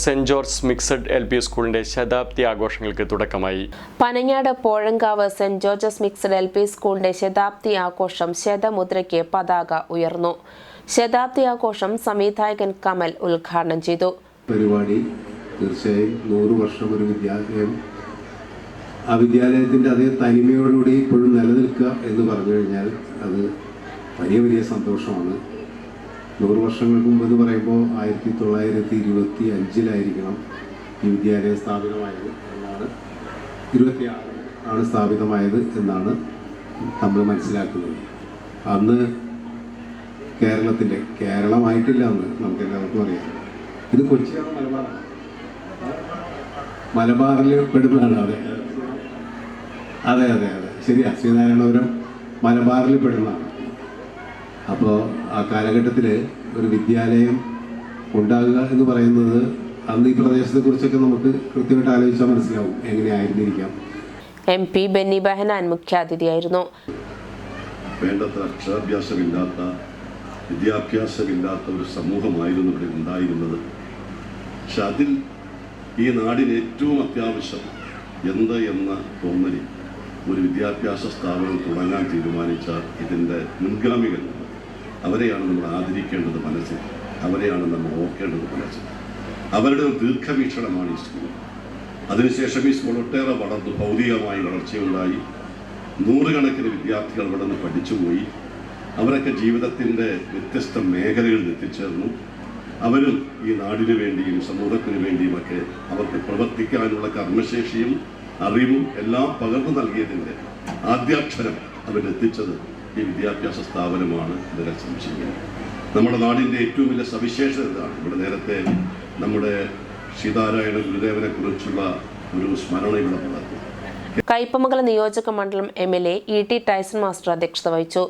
Saint George mixed L P സ്കൂളിന്റെ ശതാബ്ദി ആഘോഷങ്ങൾക്ക് തുടക്കമായി. Panangad Pozhankavu saint George's mixed L P സ്കൂളിന്റെ ശതാബ്ദി ആഘോഷം ശതമുദ്രയ്ക്ക് പതാക ഉയർന്നു. ശതാബ്ദി ആഘോഷം സംവിധായകൻ കമൽ ഉദ്ഘാടനം ചെയ്തു. പരിപാടി തീർച്ചയായും നൂറ് വർഷം ഒരു വിദ്യാലയം. ആ വിദ്യാലയത്തിന്റെ അതേ തനിമയോടുകൂടി ഇപ്പോഴും നിലനിൽക്കുക എന്ന് പറഞ്ഞു കഴിഞ്ഞാൽ അത് വലിയ വലിയ സന്തോഷമാണ്. നൂറ് വർഷങ്ങൾക്ക് മുമ്പ് എന്ന് പറയുമ്പോൾ ആയിരത്തി തൊള്ളായിരത്തി ഇരുപത്തി അഞ്ചിലായിരിക്കണം ഈ വിദ്യാലയം സ്ഥാപിതമായത് എന്നാണ്. ഇരുപത്തി ആറ് ആണ് സ്ഥാപിതമായത് എന്നാണ് നമ്മൾ മനസ്സിലാക്കുന്നത്. അന്ന് കേരളത്തിന്റെ കേരളമായിട്ടില്ല അന്ന് നമുക്ക് എല്ലാവർക്കും അറിയാം. ഇത് കൊച്ചിയാണ് മലബാർ. മലബാറിൽ പെടുന്നതാണ് അതെ. അതെ അതെ അതെ. ശരിയാ ശ്രീനാരായണപുരം മലബാറിൽ പെടുന്നതാണ്. അപ്പോൾ ആ കാലഘട്ടത്തിൽ ഒരു വിദ്യാലയം ഉണ്ടാകുക എന്ന് പറയുന്നത് അന്ന് ഈ പ്രദേശത്തെക്കുറിച്ചൊക്കെ നമുക്ക് കൃത്യമായിട്ട് ആലോചിച്ചാൽ മനസ്സിലാവും എങ്ങനെയായിരുന്നിരിക്കാം. എം പി ബെന്നി ബെഹനാൻ മുഖ്യാതിഥിയായിരുന്നു. വേണ്ടത്ര അക്ഷരാഭ്യാസമില്ലാത്ത വിദ്യാഭ്യാസമില്ലാത്ത ഒരു സമൂഹമായിരുന്നു ഇവിടെ ഉണ്ടായിരുന്നത്. പക്ഷെ അതിൽ ഈ നാടിന് ഏറ്റവും അത്യാവശ്യം എന്ത് എന്ന തോന്നലിൽ ഒരു വിദ്യാഭ്യാസ സ്ഥാപനം തുടങ്ങാൻ തീരുമാനിച്ച ഇതിന്റെ മുൻഗാമികൾ അവരെയാണ് നമ്മൾ ആദരിക്കേണ്ടത് മനസ്സിൽ. അവരെയാണ് നമ്മൾ ഓർക്കേണ്ടത് മനസ്സിൽ. അവരുടെ ഒരു ദീർഘവീക്ഷണമാണ് ഈ സ്കൂൾ. അതിനുശേഷം ഈ സ്കൂൾ ഒട്ടേറെ വളർന്നു ഭൗതികമായി വളർച്ചയുണ്ടായി. നൂറുകണക്കിന് വിദ്യാർത്ഥികൾ അവിടെ നിന്ന് പഠിച്ചുപോയി. അവരൊക്കെ ജീവിതത്തിന്റെ വ്യത്യസ്ത മേഖലകളിൽ എത്തിച്ചേർന്നു. അവരും ഈ നാടിനു വേണ്ടിയും സമൂഹത്തിന് വേണ്ടിയുമൊക്കെ അവർക്ക് പ്രവർത്തിക്കാനുള്ള കർമ്മശേഷിയും അറിവും എല്ലാം പകർന്നു നൽകിയതിന്റെ ആദ്യാക്ഷരം അവരെത്തിച്ചത് ഈ വിദ്യാഭ്യാസ സ്ഥാപനമാണ് ഇതിനെ സംശയിക്കുന്നത്. നമ്മുടെ നാടിന്റെ ഏറ്റവും വലിയ സവിശേഷത ഇതാണ്. ഇവിടെ നേരത്തെ നമ്മുടെ സീതാരായണ ഗുരുദേവനെ കുറിച്ചുള്ള ഒരു സ്മരണ ഇവിടെ നടത്തി കയ്പമംഗലം നിയോജക മണ്ഡലം M L A E T Tyson master അധ്യക്ഷത വഹിച്ചു.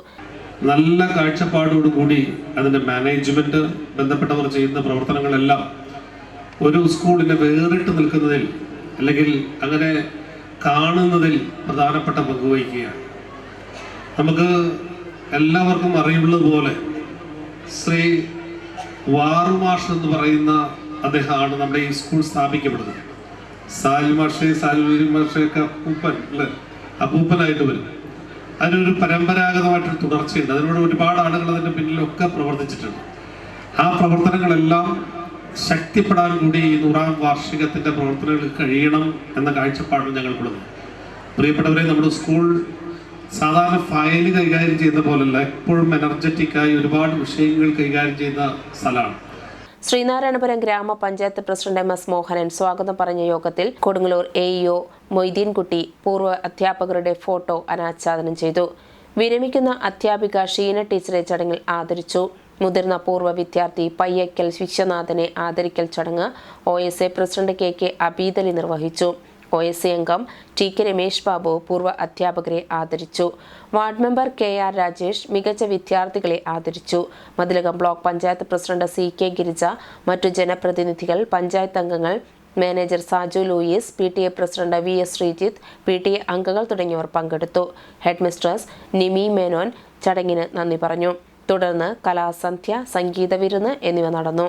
നല്ല കാഴ്ചപ്പാടോടുകൂടി അതിന്റെ മാനേജ്മെന്റ് ബന്ധപ്പെട്ടവർ ചെയ്യുന്ന പ്രവർത്തനങ്ങളെല്ലാം ഒരു സ്കൂളിനെ വേറിട്ട് നിൽക്കുന്നതിൽ അല്ലെങ്കിൽ അങ്ങനെ കാണുന്നതിൽ പ്രധാനപ്പെട്ട പങ്ക് വഹിക്കുകയാണ്. നമുക്ക് എല്ലാവർക്കും അറിയുള്ളതുപോലെ ശ്രീ വാറുമാഷ് എന്ന് പറയുന്ന അദ്ദേഹമാണ് നമ്മുടെ ഈ സ്കൂൾ സ്ഥാപിക്കപ്പെടുന്നത്. സാലി മാഷെ സാലി മാഷയൊക്കെ അപ്പൂപ്പൻ അല്ലെ? അപ്പൂപ്പനായിട്ട് വരും. അതിനൊരു പരമ്പരാഗതമായിട്ടൊരു തുടർച്ചയുണ്ട്. അതിനോട് ഒരുപാട് ആളുകൾ അതിന്റെ പിന്നിലൊക്കെ പ്രവർത്തിച്ചിട്ടുണ്ട്. ആ പ്രവർത്തനങ്ങളെല്ലാം ശക്തിപ്പെടാൻ കൂടി ഈ നൂറാം വാർഷികത്തിന്റെ പ്രവർത്തനങ്ങൾ കഴിയണം എന്ന കാഴ്ചപ്പാടാണ് ഞങ്ങൾക്കുള്ളത്. പ്രിയപ്പെട്ടവരെ നമ്മുടെ സ്കൂൾ സാധാരണ ഫയൽ കൈകാര്യം ചെയ്യുന്ന പോലല്ല എപ്പോഴും എനർജറ്റിക്കായി ഒരുപാട് വിഷയങ്ങൾ കൈകാര്യം ചെയ്യുന്ന സ്ഥലമാണ്. ശ്രീനാരായണപുരം ഗ്രാമപഞ്ചായത്ത് പ്രസിഡന്റ് എം എസ് മോഹനൻ സ്വാഗതം പറഞ്ഞ യോഗത്തിൽ കൊടുങ്ങല്ലൂർ എ ഇഒ മൊയ്തീൻകുട്ടി പൂർവ അധ്യാപകരുടെ ഫോട്ടോ അനാച്ഛാദനം ചെയ്തു. വിരമിക്കുന്ന അധ്യാപിക ഷീന ടീച്ചറെ ചടങ്ങിൽ ആദരിച്ചു. മുതിർന്ന പൂർവ വിദ്യാർത്ഥി പയ്യക്കൽ വിശ്വനാഥനെ ആദരിക്കൽ ചടങ്ങ് O S A president K K Abeedali നിർവഹിച്ചു. ഒ എസ് സി അംഗം ടി കെ രമേശ് ബാബു പൂർവ അധ്യാപകരെ ആദരിച്ചു. Ward member K R Rajesh മികച്ച വിദ്യാർത്ഥികളെ ആദരിച്ചു. Mathilakam block panchayat president C K Girija മറ്റു ജനപ്രതിനിധികൾ പഞ്ചായത്ത് അംഗങ്ങൾ manager Saju Louis P T A president V S Sreejith P T A അംഗങ്ങൾ തുടങ്ങിയവർ പങ്കെടുത്തു. ഹെഡ് മിസ്ട്രസ് നിമി മേനോൻ ചടങ്ങിന് നന്ദി പറഞ്ഞു. തുടർന്ന് കലാസന്ധ്യ സംഗീത വിരുന്ന് എന്നിവ നടന്നു.